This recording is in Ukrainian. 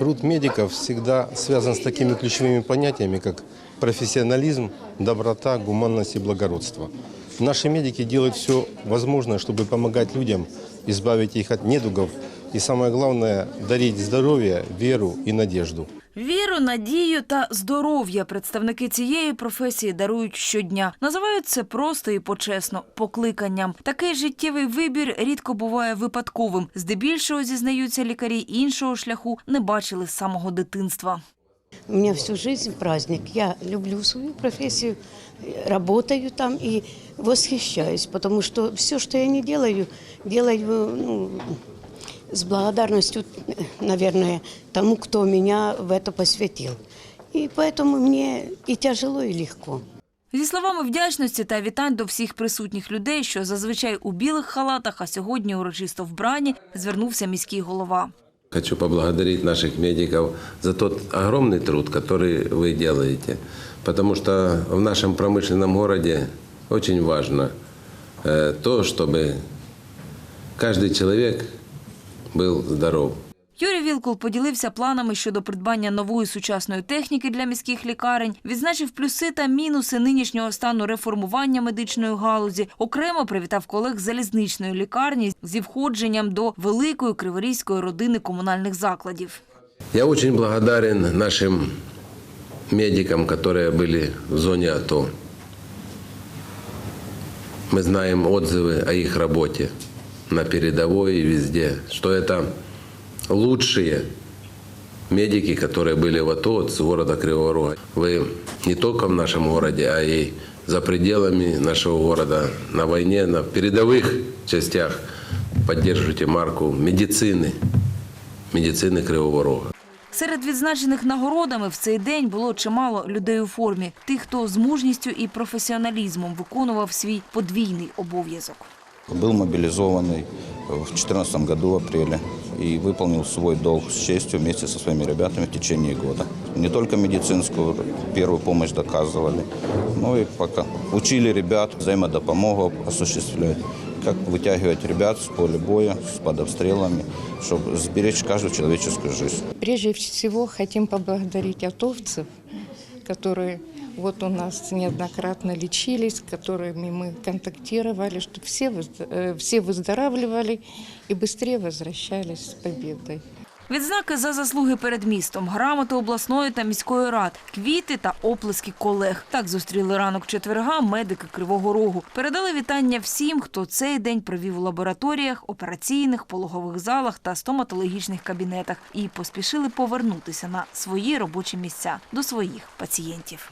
Труд медиков всегда связан с такими ключевыми понятиями, как профессионализм, доброта, гуманность и благородство. Наши медики делают все возможное, чтобы помогать людям, избавить их от недугов и, самое главное, дарить здоровье, веру и надежду. Надію та здоров'я представники цієї професії дарують щодня. Називають це просто і почесно покликанням. Такий життєвий вибір рідко буває випадковим. Здебільшого зізнаються лікарі іншого шляху не бачили з самого дитинства. У меня всю жизнь праздник. Я люблю свою профессию, работаю там и восхищаюсь, потому что все, что я не делаю, делаю ну, с благодарностью, наверное, тому, кто меня в это посвятил. И поэтому мне и тяжело, и легко. Зі словами вдячності та вітань до всіх присутніх людей, що зазвичай у білих халатах, а сьогодні урочисто вбрані, звернувся міський голова. Хочу поблагодарить наших медиков за тот огромный труд, который вы делаете. Потому что в нашем промышленном городе очень важно э, то, чтобы каждый человек был здоров. Юрій Вілкул поділився планами щодо придбання нової сучасної техніки для міських лікарень, відзначив плюси та мінуси нинішнього стану реформування медичної галузі. Окремо привітав колег з залізничної лікарні зі входженням до великої криворізької родини комунальних закладів. Я очень благодарен нашим медикам, которые были в зоне АТО. Мы знаем отзывы о их работе на передовой и везде, что это лучшие медики, которые были в АТО с города Кривого Рога. Вы не только в нашем городе, а и за пределами нашего города, на войне, на передовых частях поддерживаете марку медицины, медицины Кривого Рога. Серед відзначених нагородами в цей день було чимало людей у формі, тих, хто з мужністю і професіоналізмом виконував свій подвійний обов'язок. Был мобилизованный в 2014 году в апреле и выполнил свой долг с честью вместе со своими ребятами в течение года. Не только медицинскую первую помощь доказывали, но и пока учили ребят взаимодопомогу осуществлять, как вытягивать ребят с поля боя, с под обстрелами, чтобы сберечь каждую человеческую жизнь. Прежде всего хотим поблагодарить атовцев, которые вот у нас неоднократно лечились, с которыми мы контактировали, чтобы все, выз- э, все выздоравливали и быстрее возвращались с победой. Відзнаки за заслуги перед містом, грамоти обласної та міської рад, квіти та оплески колег. Так зустріли ранок четверга медики Кривого Рогу. Передали вітання всім, хто цей день провів у лабораторіях, операційних, пологових залах та стоматологічних кабінетах і поспішили повернутися на свої робочі місця до своїх пацієнтів.